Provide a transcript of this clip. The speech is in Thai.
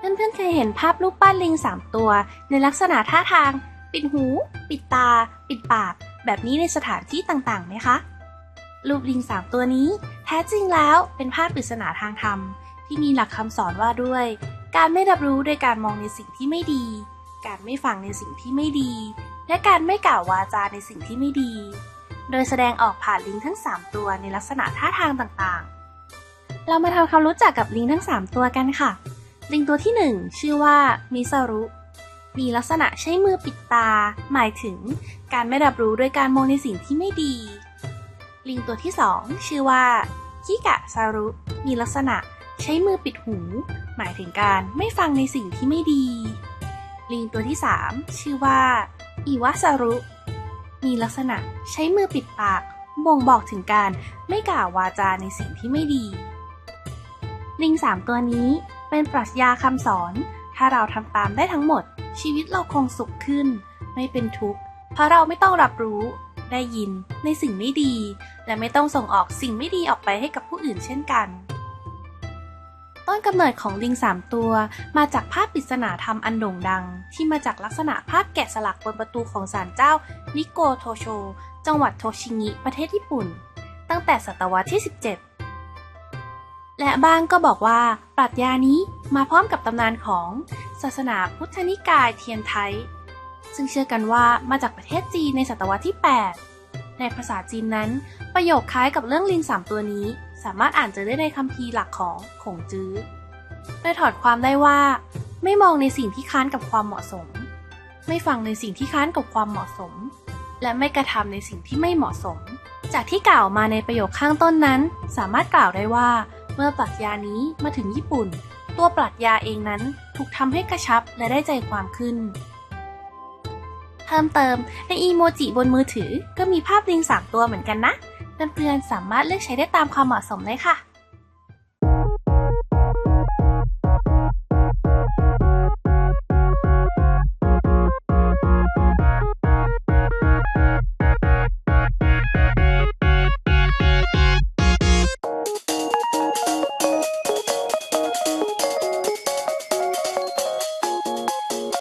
เพื่อนๆเคยเห็นภาพรูปปั้นลิง3ตัว ในลักษณะท่าทาง ปิดหู ปิดตา ปิดปาก แบบนี้ในสถานที่ต่างๆไหมคะ รูปลิง3ตัวนี้ แท้จริงแล้วเป็นภาพปริศนาทางธรรม ที่มีหลักคำสอนว่าด้วย การไม่รับรู้โดยการมองในสิ่งที่ไม่ดี การไม่ฟังในสิ่งที่ไม่ดี และการไม่กล่าววาจาในสิ่งที่ไม่ดี โดยแสดงออกผ่านลิงทั้ง 3 ตัวในลักษณะท่าทางต่างๆ เรามาทำความรู้จักกับลิงทั้ง 3 ตัวกันค่ะ ลิงตัวที่1ชื่อว่ามิซารุ มีลักษณะใช้มือปิดตา หมายถึงการไม่รับรู้โดยการมองในสิ่งที่ไม่ดี ลิงตัวที่2ชื่อว่าคิกะซารุ มีลักษณะใช้มือปิดหู หมายถึงการไม่ฟังในสิ่งที่ไม่ดี ลิงตัวที่3ชื่อว่าอิวะซารุ มีลักษณะใช้มือปิดปากบ่งบอกถึงการไม่กล่าววาจาในสิ่งที่ไม่ดี ลิงสามตัวนี้ เป็นปรัชญาคำสอน ถ้าเราทำตามได้ทั้งหมด ชีวิตเราคงสุขขึ้น ไม่เป็นทุกข์ เพราะเราไม่ต้องรับรู้ ได้ยินในสิ่งไม่ดี และไม่ต้องส่งออกสิ่งไม่ดีออกไปให้กับผู้อื่นเช่นกัน ต้นกำเนิดของลิงสามตัว มาจากภาพปริศนาธรรมอันโด่งดัง ที่มาจากลักษณะภาพแกะสลักบนประตูของศาลเจ้านิโกโทโช จังหวัดโทชิงิ ประเทศญี่ปุ่น ตั้งแต่ศตวรรษที่ 17 และบางก็บอกว่าปรัชญานี้มาพร้อมกับตำนานของศาสนาพุทธนิกายเทียนไทซึ่งเชื่อกันว่ามาจากประเทศจีนในศตวรรษที่ 8 ในภาษาจีนนั้น ประโยคคล้ายกับเรื่องลิงสามตัวนี้ สามารถอ่านเจอได้ในคัมภีร์หลักของขงจื้อโดยถอดความได้ว่า ไม่มองในสิ่งที่ค้านกับความเหมาะสม ไม่ฟังในสิ่งที่ค้านกับความเหมาะสม และไม่กระทำในสิ่งที่ไม่เหมาะสม จากที่กล่าวมาในประโยคข้างต้นนั้น สามารถกล่าวได้ว่า มื่อปรัชญานี้มาถึงญี่ปุ่น ตัวปรัชญาเองนั้นถูกทำให้กระชับและได้ใจความขึ้น เพิ่มเติมในอีโมจิบนมือถือก็มีภาพลิงสามตัวเหมือนกันนะ เพื่อนๆสามารถเลือกใช้ได้ตามความเหมาะสมเลยค่ะ